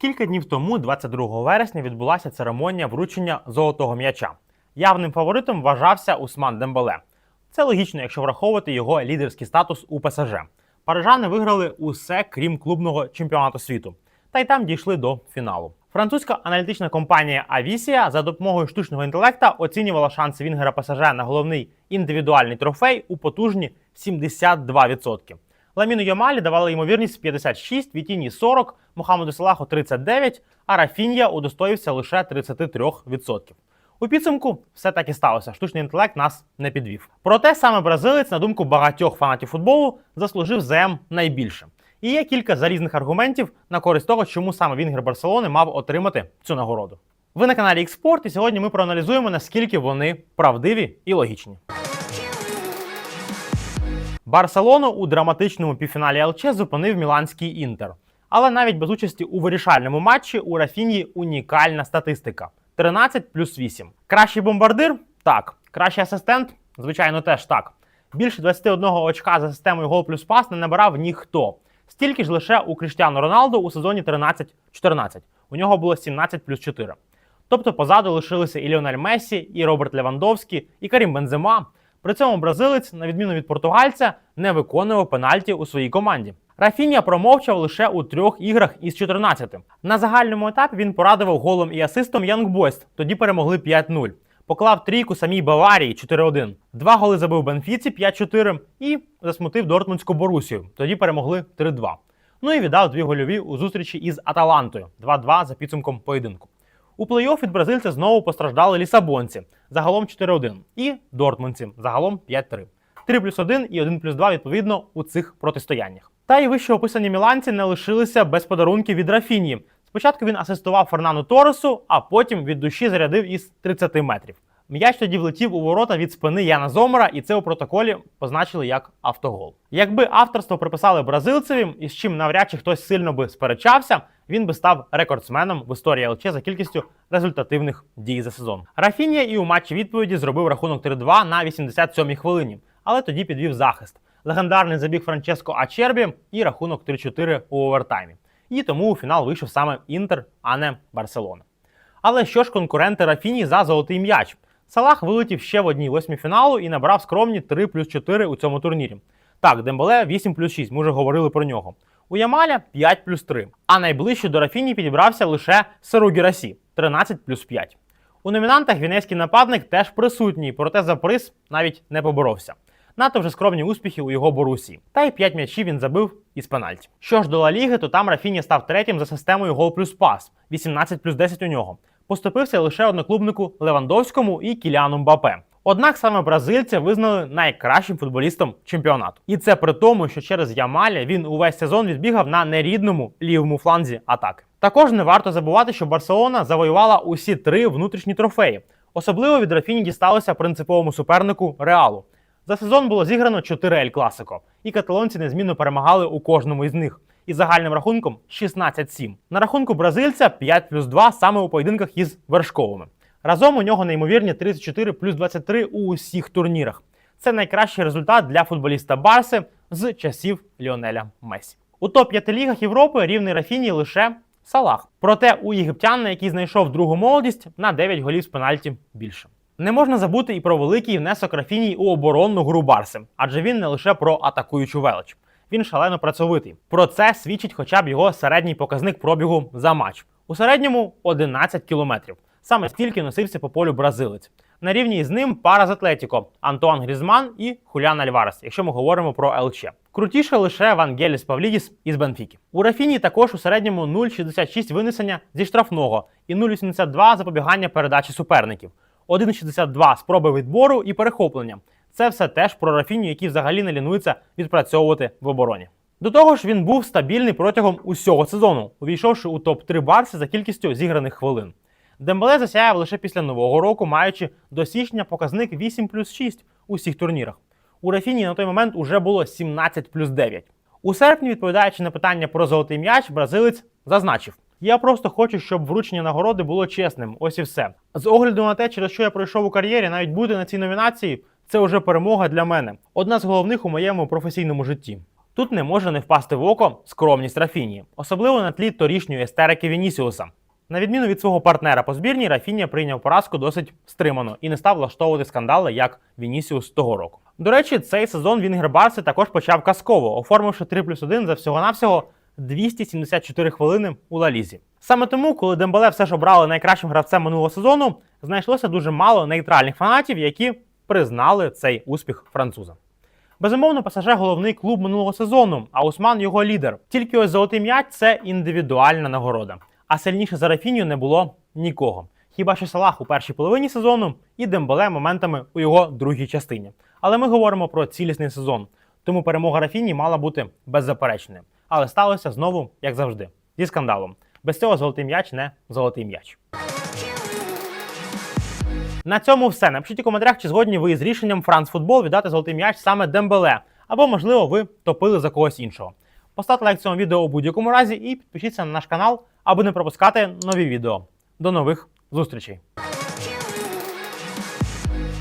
Кілька днів тому, 22 вересня, відбулася церемонія вручення золотого м'яча. Явним фаворитом вважався Усман Дембеле. Це логічно, якщо враховувати його лідерський статус у ПСЖ. Парижани виграли усе крім клубного чемпіонату світу, та й там дійшли до фіналу. Французька аналітична компанія Авісія за допомогою штучного інтелекта оцінювала шанси Вінгера ПСЖ на головний індивідуальний трофей у потужні 72%. Ламіну Ямалі давали ймовірність 56, Вітіні 40, Мохамеду Салаху 39, а Рафінія удостоївся лише 33%. У підсумку все так і сталося. Штучний інтелект нас не підвів. Проте саме бразилець, на думку багатьох фанатів футболу, заслужив ЗМ найбільше. І є кілька залізних аргументів на користь того, чому саме Вінгер Барселони мав отримати цю нагороду. Ви на каналі Експорт, і сьогодні ми проаналізуємо, наскільки вони правдиві і логічні. Барселону у драматичному півфіналі ЛЧ зупинив міланський інтер. Але навіть без участі у вирішальному матчі у Рафіні унікальна статистика: 13 плюс 8. Кращий бомбардир? Так. Кращий асистент? Звичайно, теж так. Більше 21 очка за системою гол плюс пас не набирав ніхто. Стільки ж лише у Кріштіану Роналду у сезоні 13-14. У нього було 17 плюс 4. Тобто позаду лишилися і Ліонель Мессі, і Роберт Левандовський, і Карім Бензема. При цьому бразилець, на відміну від португальця, не виконував пенальті у своїй команді. Рафінія промовчав лише у трьох іграх із 14. На загальному етапі він порадував голом і асистом Янг Бойс, тоді перемогли 5-0. Поклав трійку самій Баварії 4-1. Два голи забив Бенфіці 5-4 і засмутив Дортмундську Борусію. Тоді перемогли 3-2. Ну і віддав дві гольові у зустрічі із Аталантою 2-2 за підсумком поєдинку. У плей-офф від бразильця знову постраждали лісабонці загалом 4-1 і дортмундці загалом 5-3. 3 плюс 1 і 1 плюс 2 відповідно у цих протистояннях. Та й вище описані міланці не лишилися без подарунків від Рафінії. Спочатку він асистував Фернану Торесу, а потім від душі зарядив із 30 метрів. М'яч тоді влетів у ворота від спини Яна Зомера, і це у протоколі позначили як автогол. Якби авторство приписали бразильцеві, із чим навряд чи хтось сильно би сперечався, він би став рекордсменом в історії ЛЧ за кількістю результативних дій за сезон. Рафінія і у матчі відповіді зробив рахунок 3-2 на 87-й хвилині, але тоді підвів захист. Легендарний забіг Франческо Ачербі і рахунок 3-4 у овертаймі. І тому у фінал вийшов саме Інтер, а не Барселона. Але що ж конкуренти Рафіні за золотий м'яч? Салах вилетів ще в одній восьмій фіналу і набрав скромні 3 плюс 4 у цьому турнірі. Так, Дембеле 8 плюс 6, ми вже говорили про нього. У Ямаля 5 плюс 3. А найближче до Рафіні підібрався лише Серу Гірасі 13 плюс 5. У номінантах вінецький нападник теж присутній, проте за приз навіть не поборовся. Надто вже скромні успіхи у його Борусі. Та й 5 м'ячів він забив із пенальті. Що ж до Ла Ліги, то там Рафіні став третім за системою гол плюс пас 18 плюс 10 у нього. Поступився лише одноклубнику Левандовському і Кіліану Мбапе. Однак саме бразильця визнали найкращим футболістом чемпіонату. І це при тому, що через Ямаля він увесь сезон відбігав на нерідному лівому фланзі атаки. Також не варто забувати, що Барселона завоювала усі три внутрішні трофеї. Особливо від Рафіні дісталося принциповому супернику Реалу. За сезон було зіграно 4 Ель Класико, і каталонці незмінно перемагали у кожному із них. Із загальним рахунком 16-7. На рахунку бразильця 5 плюс 2 саме у поєдинках із вершковими. Разом у нього неймовірні 34 плюс 23 у усіх турнірах. Це найкращий результат для футболіста Барси з часів Ліонеля Месі. У топ-5 лігах Європи рівний Рафіні лише Салах. Проте у єгиптянина, який знайшов другу молодість, на 9 голів з пенальті більше. Не можна забути і про великий внесок Рафінії у оборонну гру Барси, адже він не лише про атакуючу велич. Він шалено працьовитий. Про це свідчить хоча б його середній показник пробігу за матч. У середньому 11 кілометрів. Саме стільки носився по полю бразилець. На рівні з ним пара з Атлетіко Антуан Грізман і Хулян Альварес, якщо ми говоримо про ЛЧ. Крутіше лише Вангеліс Павлідіс із Бенфіки. У Рафіні також у середньому 0,66 винесення зі штрафного і 0,82 запобігання передачі суперників. 1,62 спроби відбору і перехоплення. Це все теж про Рафіню, який взагалі не лінується відпрацьовувати в обороні. До того ж, він був стабільний протягом усього сезону, увійшовши у топ-3 Барси за кількістю зіграних хвилин. Дембеле засяяв лише після нового року, маючи до січня показник 8 плюс 6 у всіх турнірах. У Рафіні на той момент уже було 17 плюс 9. У серпні, відповідаючи на питання про золотий м'яч, бразилець зазначив: Я просто хочу, щоб вручення нагороди було чесним. Ось і все. З огляду на те, через що я пройшов у кар'єрі, навіть бути на цій номінації це вже перемога для мене. Одна з головних у моєму професійному житті. Тут не може не впасти в око скромність Рафіні, особливо на тлі торішньої естерики Вінісіуса. На відміну від свого партнера по збірні, Рафінія прийняв поразку досить стримано і не став влаштовувати скандали, як Вінісіус того року. До речі, цей сезон Вінгер Барси також почав казково, оформивши 3 плюс 1 за всього-навсього 274 хвилини у Лалізі. Саме тому, коли Дембеле все ж обрали найкращим гравцем минулого сезону, знайшлося дуже мало нейтральних фанатів, які признали цей успіх француза. Безумовно, ПСЖ головний клуб минулого сезону, а Усман його лідер. Тільки ось золотий м'яч це індивідуальна нагорода. А сильніше за Рафінію не було нікого. Хіба що Салах у першій половині сезону і Дембеле моментами у його другій частині. Але ми говоримо про цілісний сезон, тому перемога Рафіні мала бути беззаперечною. Але сталося знову, як завжди, зі скандалом. Без цього золотий м'яч не золотий м'яч. На цьому все. Напишіть у коментарях, чи згодні ви з рішенням France Football віддати золотий м'яч саме Дембеле, або, можливо, ви топили за когось іншого. Поставте лайк цьому відео у будь-якому разі і підпишіться на наш канал, аби не пропускати нові відео. До нових зустрічей!